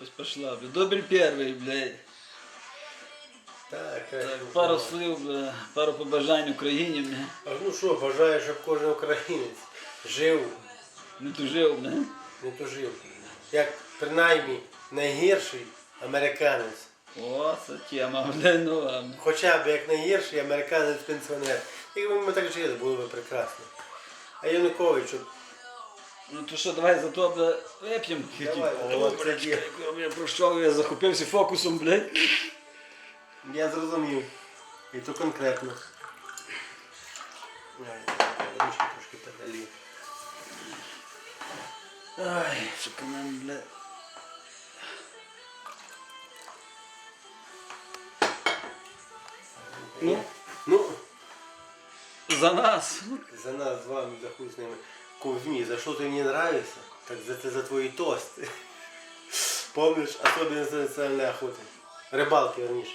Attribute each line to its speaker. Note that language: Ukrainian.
Speaker 1: запись пошла, бля. Добрий перший, блядь.
Speaker 2: Так,
Speaker 1: Так, пару слів, бля, пару побажань Україні, бля.
Speaker 2: А ну що, бажаю, щоб кожен українець жив,
Speaker 1: Не тужив, бля.
Speaker 2: не тужив. Як принаймні найгірший американець.
Speaker 1: О, це тема, бля, ну ладно.
Speaker 2: Хоча б як найгірший американець-пенсіонер. Якби ми так жили, було б прекрасно. А Янукович, щоб
Speaker 1: Ну то що, давай за то, вип'ємо. Чекай, Я пройшов, я захопився фокусом, блядь.
Speaker 2: я зрозумів. І то конкретно. Ручки трошки подалі.
Speaker 1: Ай, сука, нам, бля.
Speaker 2: Ну, ну,
Speaker 1: За нас.
Speaker 2: за нас з вами, за хуй з ними. Кузьми, за що ти мені нравишся? Так за за твої тости. Помниш, особливо з національної охоти. Рибалки, верніше.